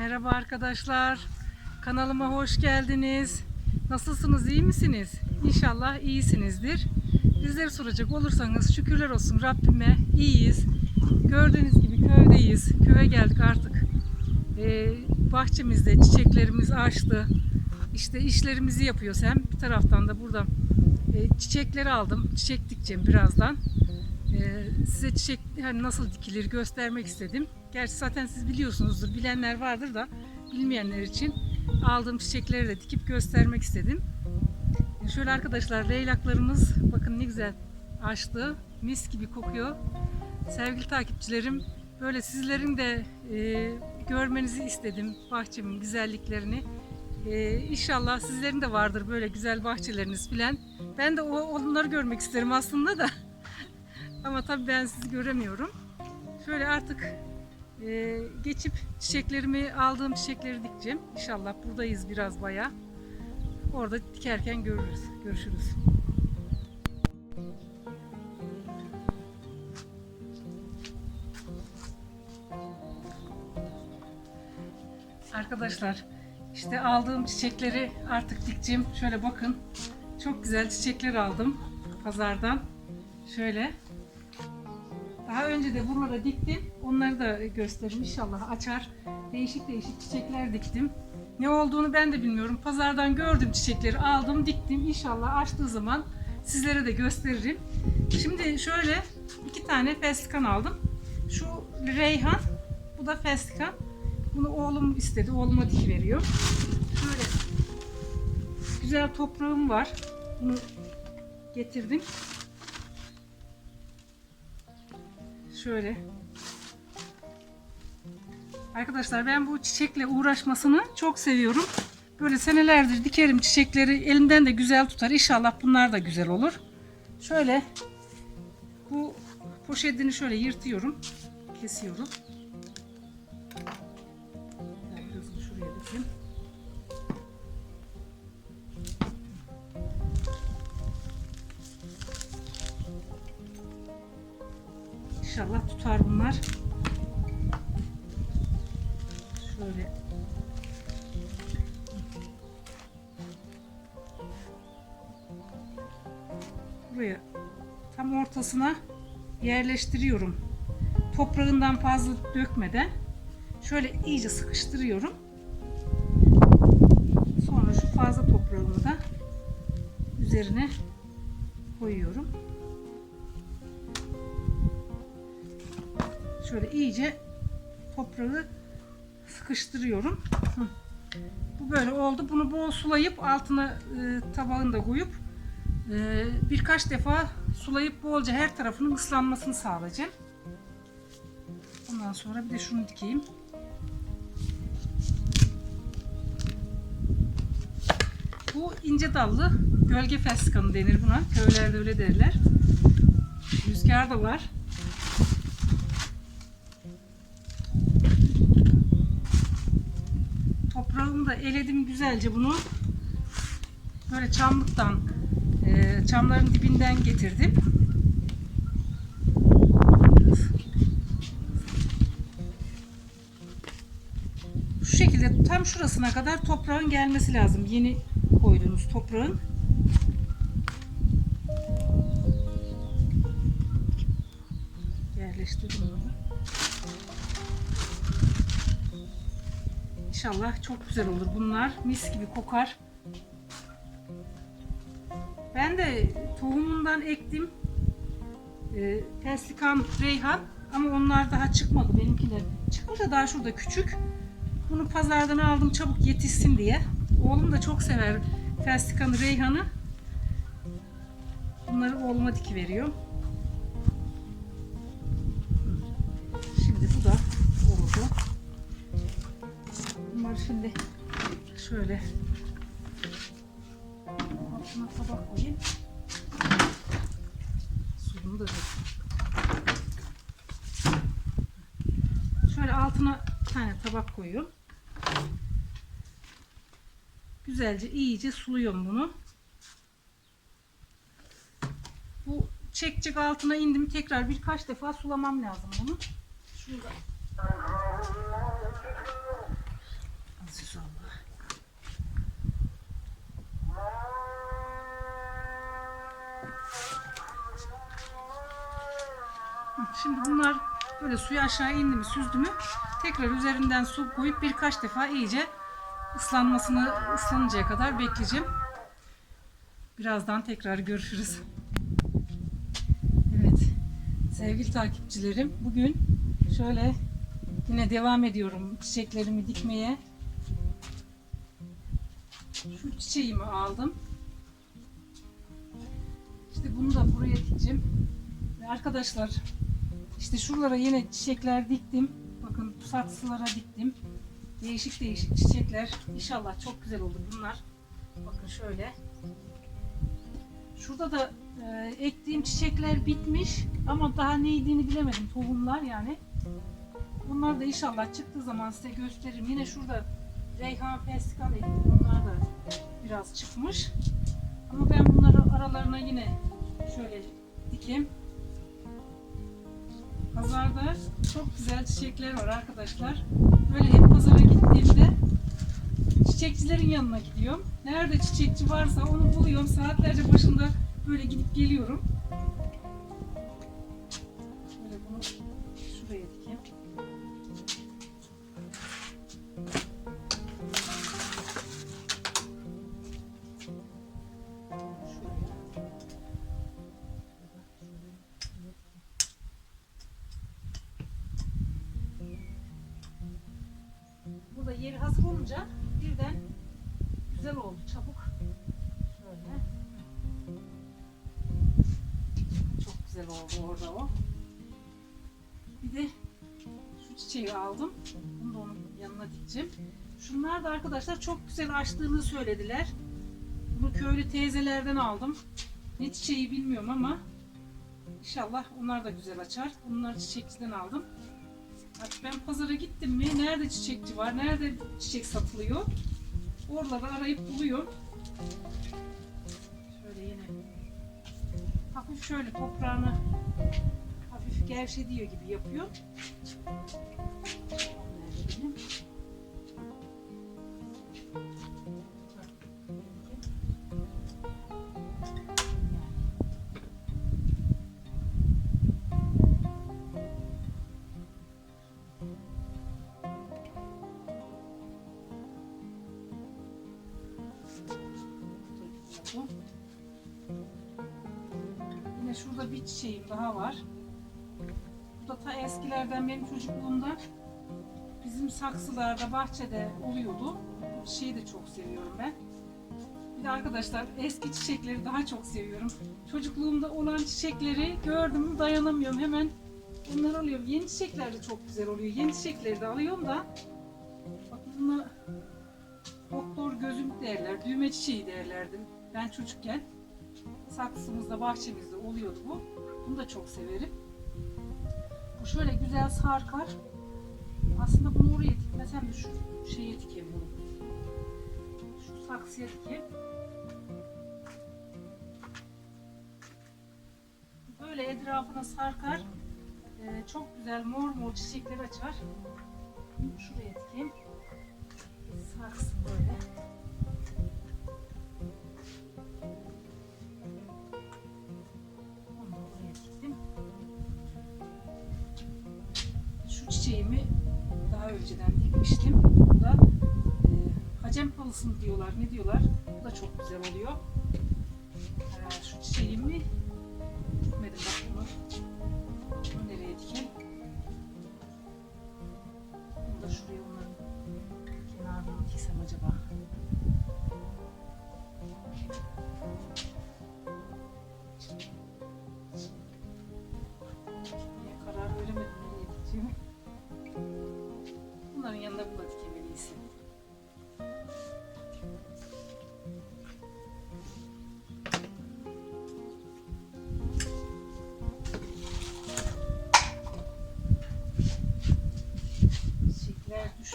Merhaba arkadaşlar. Kanalıma hoş geldiniz. Nasılsınız? iyi misiniz? İnşallah iyisinizdir. Bizleri soracak olursanız şükürler olsun Rabbime iyiyiz. Gördüğünüz gibi köydeyiz. Köye geldik artık. Ee, bahçemizde çiçeklerimiz açtı. İşte işlerimizi yapıyoruz hem bir taraftan da burada e, çiçekleri aldım. Çiçek dikeceğim birazdan. Ee, size çiçek hani nasıl dikilir göstermek istedim. Gerçi zaten siz biliyorsunuzdur. Bilenler vardır da bilmeyenler için aldığım çiçekleri de dikip göstermek istedim. Şöyle arkadaşlar leylaklarımız bakın ne güzel açtı. Mis gibi kokuyor. Sevgili takipçilerim böyle sizlerin de e, görmenizi istedim bahçemin güzelliklerini. Ee, inşallah sizlerin de vardır böyle güzel bahçeleriniz filan. Ben de onları görmek isterim aslında da. Ama tabii ben sizi göremiyorum. Şöyle artık e, geçip çiçeklerimi aldığım çiçekleri dikeceğim. İnşallah buradayız biraz baya. Orada dikerken görürüz. Görüşürüz. Arkadaşlar işte aldığım çiçekleri artık dikeceğim. Şöyle bakın. Çok güzel çiçekler aldım pazardan. Şöyle. Daha önce de buralara diktim. Onları da göstereyim inşallah açar. Değişik değişik çiçekler diktim. Ne olduğunu ben de bilmiyorum. Pazardan gördüm çiçekleri aldım diktim. İnşallah açtığı zaman sizlere de gösteririm. Şimdi şöyle iki tane fesleğen aldım. Şu reyhan, bu da fesleğen. Bunu oğlum istedi. Oğluma dik veriyor. Şöyle güzel toprağım var. Bunu getirdim. Şöyle. Arkadaşlar ben bu çiçekle uğraşmasını çok seviyorum. Böyle senelerdir dikerim çiçekleri. Elimden de güzel tutar. İnşallah bunlar da güzel olur. Şöyle bu poşetini şöyle yırtıyorum. Kesiyorum. Yerleştiriyorum. Toprağından fazla dökmeden şöyle iyice sıkıştırıyorum. Sonra şu fazla toprağımı da üzerine koyuyorum. Şöyle iyice toprağı sıkıştırıyorum. Bu böyle oldu. Bunu bol sulayıp altına e, tabağını koyup birkaç defa sulayıp bolca her tarafının ıslanmasını sağlayacağım. Ondan sonra bir de şunu dikeyim. Bu ince dallı gölge feskanı denir buna. Köylerde öyle derler. Rüzgar da var. Toprağımı da eledim güzelce bunu. Böyle çamlıktan, e, çamların dibinden getirdim. Şu şekilde tam şurasına kadar toprağın gelmesi lazım. Yeni koyduğunuz toprağın. Yerleştirdim bunu. İnşallah çok güzel olur bunlar. Mis gibi kokar. Ben de tohumundan ektim. E, Feslikan, reyhan ama onlar daha çıkmadı benimkiler. Çıkınca daha şurada küçük. Bunu pazardan aldım çabuk yetişsin diye. Oğlum da çok sever Feslikan'ı, reyhanı. Bunları oğluma diki veriyor. Şimdi bu da oldu. Bunları şimdi şöyle altına tabak koyayım. Suyunu da. Şöyle altına bir tane tabak koyuyorum. Güzelce iyice suluyorum bunu. Bu çekçek altına indim tekrar birkaç defa sulamam lazım bunu. Şurada Şimdi bunlar böyle suyu aşağı indi mi süzdü mü tekrar üzerinden su koyup birkaç defa iyice ıslanmasını ıslanıncaya kadar bekleyeceğim. Birazdan tekrar görüşürüz. Evet sevgili takipçilerim bugün şöyle yine devam ediyorum çiçeklerimi dikmeye. Şu çiçeğimi aldım. İşte bunu da buraya dikeceğim. Ve arkadaşlar işte şuralara yine çiçekler diktim. Bakın saksılara diktim. Değişik değişik çiçekler. İnşallah çok güzel olur bunlar. Bakın şöyle. Şurada da e, ektiğim çiçekler bitmiş ama daha neydiğini bilemedim. Tohumlar yani. Bunlar da inşallah çıktığı zaman size gösteririm. Yine şurada Reyhan Feskan ektim. Onlar da biraz çıkmış. Ama ben bunları aralarına yine şöyle dikeyim. Pazarda çok güzel çiçekler var arkadaşlar. Böyle hep pazara gittiğimde çiçekçilerin yanına gidiyorum. Nerede çiçekçi varsa onu buluyorum. Saatlerce başında böyle gidip geliyorum. Şöyle bunu şuraya dikeyim. Olunca birden güzel oldu çabuk. Şöyle. Çok güzel oldu orada o. Bir de şu çiçeği aldım. Bunu da onun yanına dikeceğim. Şunlar da arkadaşlar çok güzel açtığını söylediler. Bunu köylü teyzelerden aldım. Ne çiçeği bilmiyorum ama inşallah onlar da güzel açar. Bunları çiçekçiden aldım. Ben pazara gittim mi? Nerede çiçekçi var? Nerede çiçek satılıyor? Oraları arayıp buluyorum. Şöyle yine hafif şöyle toprağını hafif gevşediyor gibi yapıyor. Bir çiçeğim daha var. Bu da ta eskilerden benim çocukluğumda bizim saksılarda, bahçede oluyordu. Bu çiçeği de çok seviyorum ben. Bir de arkadaşlar eski çiçekleri daha çok seviyorum. Çocukluğumda olan çiçekleri gördüm dayanamıyorum. Hemen bunları alıyorum. Yeni çiçekler de çok güzel oluyor. Yeni çiçekleri de alıyorum da bakın bunlar doktor gözüm derler, düğme çiçeği derlerdi ben çocukken. Saksımızda, bahçemizde oluyordu bu. Bunu da çok severim. Bu şöyle güzel sarkar. Aslında bunu oraya dikmesem de şu şeye dikeyim bunu. Şu saksıya dikeyim. Böyle etrafına sarkar. Ee, çok güzel mor mor çiçekler açar. Şuraya dikeyim. Saksın böyle. Önceden dikmiştim. Bu da e, hacem halısı mı diyorlar, ne diyorlar? Bu da çok güzel oluyor. Ee, şu çiçeğimi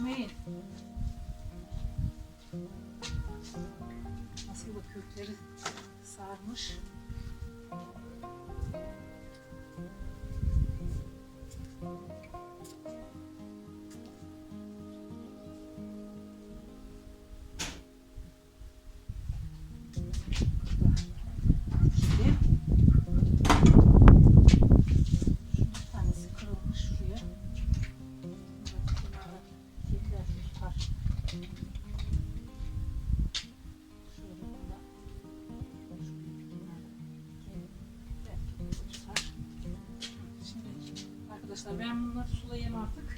düşmeyin. Nasıl da kökleri sarmış. Bunları sulayayım artık.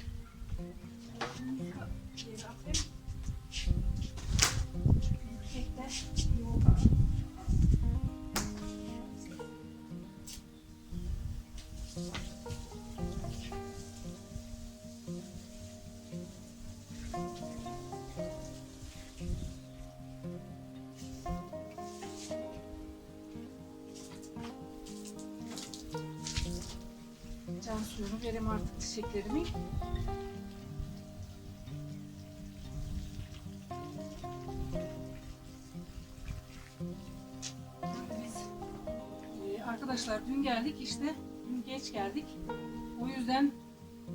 Can suyunu vereyim artık çiçeklerimi. Biz e, arkadaşlar dün geldik işte dün geç geldik. O yüzden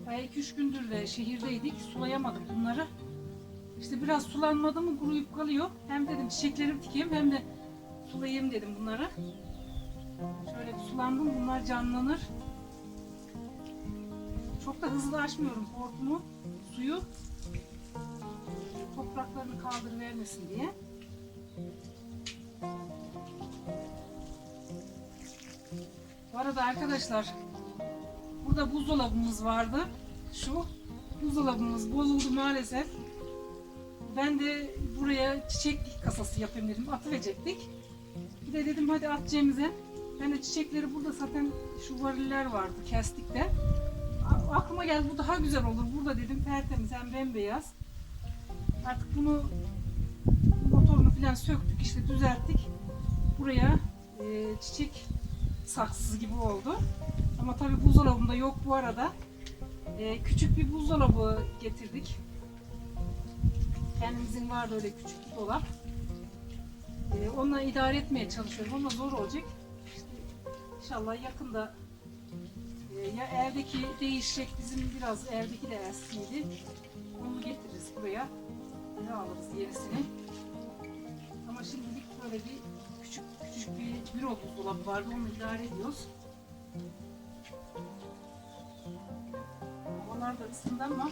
bayağı 2-3 gündür de şehirdeydik. Sulayamadım bunları. İşte biraz sulanmadı mı kuruyup kalıyor. Hem dedim çiçeklerimi dikeyim hem de sulayayım dedim bunları. Şöyle sulandım bunlar canlanır. Çok da hızlı açmıyorum hortumu, suyu topraklarını kaldırıvermesin diye. Bu arada arkadaşlar burada buzdolabımız vardı. Şu buzdolabımız bozuldu maalesef. Ben de buraya çiçek kasası yapayım dedim. Atıverecektik. Bir de dedim hadi at Cem'e. Ben de çiçekleri burada zaten şu variller vardı kestikte. Aklıma geldi bu daha güzel olur. Burada dedim tertemiz hem bembeyaz. Artık bunu motorunu falan söktük işte düzelttik. Buraya e, çiçek saksısı gibi oldu. Ama tabii buzdolabında yok bu arada. E, küçük bir buzdolabı getirdik. Kendimizin vardı öyle küçük bir dolap. E, onunla idare etmeye çalışıyorum ama zor olacak. İşte inşallah yakında Ya evdeki değişecek bizim biraz evdeki de eskiydi. Onu getiririz buraya. Ne alırız yenisini. Ama şimdilik böyle bir küçük küçük bir büro buzdolabı vardı. Onu idare ediyoruz. Havalar da ısındı ama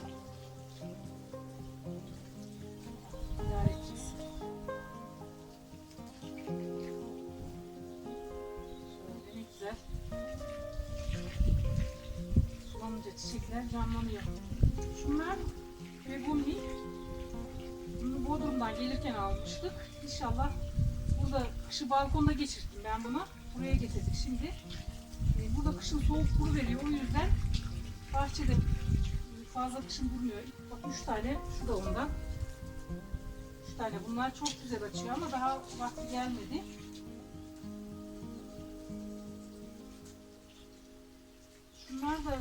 Sulanınca çiçekler canlanıyor. Şunlar begonya. Bunu Bodrum'dan gelirken almıştık. İnşallah burada kışı balkonda geçirdim ben bunu. Buraya getirdik şimdi. Ee, Burada kışın soğuk kuru veriyor. O yüzden bahçede fazla kışın durmuyor. Bak üç tane şu da ondan. Üç tane. Bunlar çok güzel açıyor ama daha vakti gelmedi. Şunlar da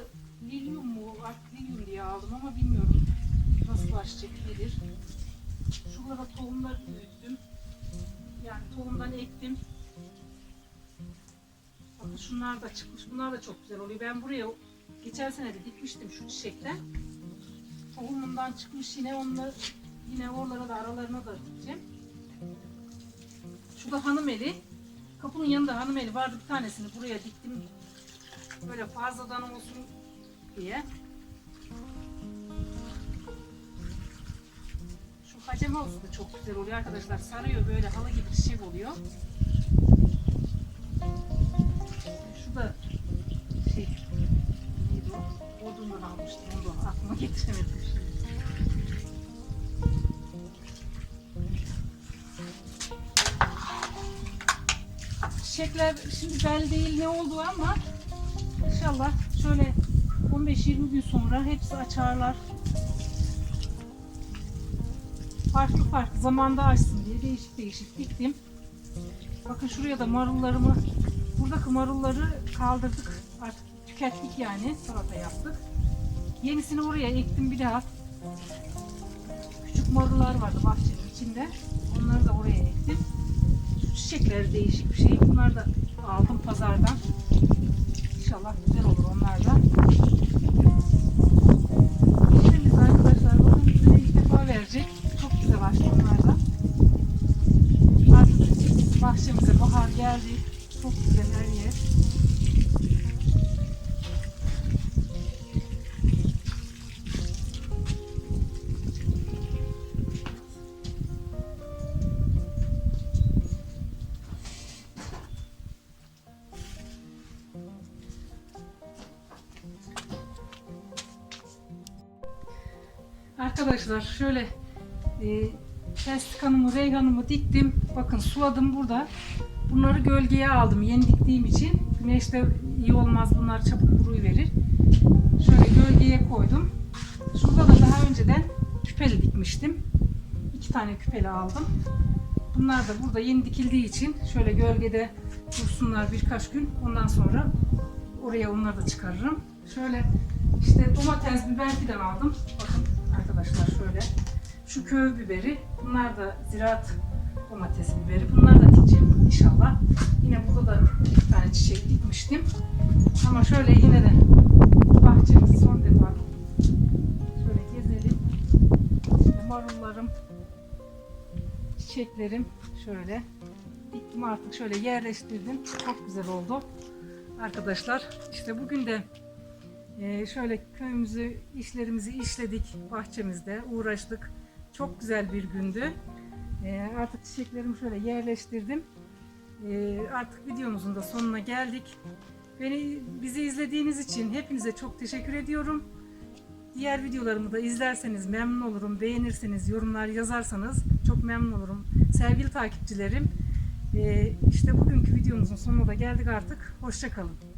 lilyum mu? Artık lilyum diye aldım ama bilmiyorum nasıl başlayacak nedir. Şurada tohumlar büyüttüm. Yani tohumdan ektim. Bakın şunlar da çıkmış. Bunlar da çok güzel oluyor. Ben buraya geçen sene de dikmiştim şu çiçekten. Tohumundan çıkmış yine onları yine oralara da aralarına da dikeceğim. Şu da hanım eli. Kapının yanında hanım eli vardı bir tanesini buraya diktim. Böyle fazladan olsun diye. Hacem halısı da çok güzel oluyor arkadaşlar. Sarıyor böyle halı gibi çiçek oluyor. Şu da şey neydi o? Bodrum'dan almıştım onu da aklıma getiremedim. Çiçekler şimdi belli değil ne oldu ama İnşallah şöyle 15-20 gün sonra hepsi açarlar. Farklı farklı zamanda açsın diye değişik değişik diktim. Bakın şuraya da marullarımı, buradaki marulları kaldırdık. Artık tükettik yani. Salata yaptık. Yenisini oraya ektim bir daha. Küçük marullar vardı bahçenin içinde. Onları da oraya ektim. Şu çiçekler değişik bir şey. Bunları da aldım pazardan. İnşallah güzel olur onlar da. bahçemize bahar geldi. Çok güzel her yer. Arkadaşlar şöyle e, testikanımı, reyhanımı diktim. Bakın suladım burada. Bunları gölgeye aldım yeni diktiğim için. Güneşte iyi olmaz bunlar çabuk kuruyu verir. Şöyle gölgeye koydum. Şurada da daha önceden küpeli dikmiştim. İki tane küpeli aldım. Bunlar da burada yeni dikildiği için şöyle gölgede dursunlar birkaç gün. Ondan sonra oraya onları da çıkarırım. Şöyle işte domates, biber filan aldım. Bakın arkadaşlar şöyle. Şu köy biberi. Bunlar da ziraat domates biberi. Bunları da dikeceğim inşallah. Yine burada da bir tane çiçek dikmiştim. Ama şöyle yine de bahçemizi son defa şöyle gezelim. Marullarım, çiçeklerim şöyle diktim artık şöyle yerleştirdim. Çok güzel oldu. Arkadaşlar işte bugün de e, şöyle köyümüzü, işlerimizi işledik bahçemizde, uğraştık. Çok güzel bir gündü. E, artık çiçeklerimi şöyle yerleştirdim. E, artık videomuzun da sonuna geldik. Beni bizi izlediğiniz için hepinize çok teşekkür ediyorum. Diğer videolarımı da izlerseniz memnun olurum. Beğenirseniz, yorumlar yazarsanız çok memnun olurum. Sevgili takipçilerim, e, işte bugünkü videomuzun sonuna da geldik artık. Hoşçakalın.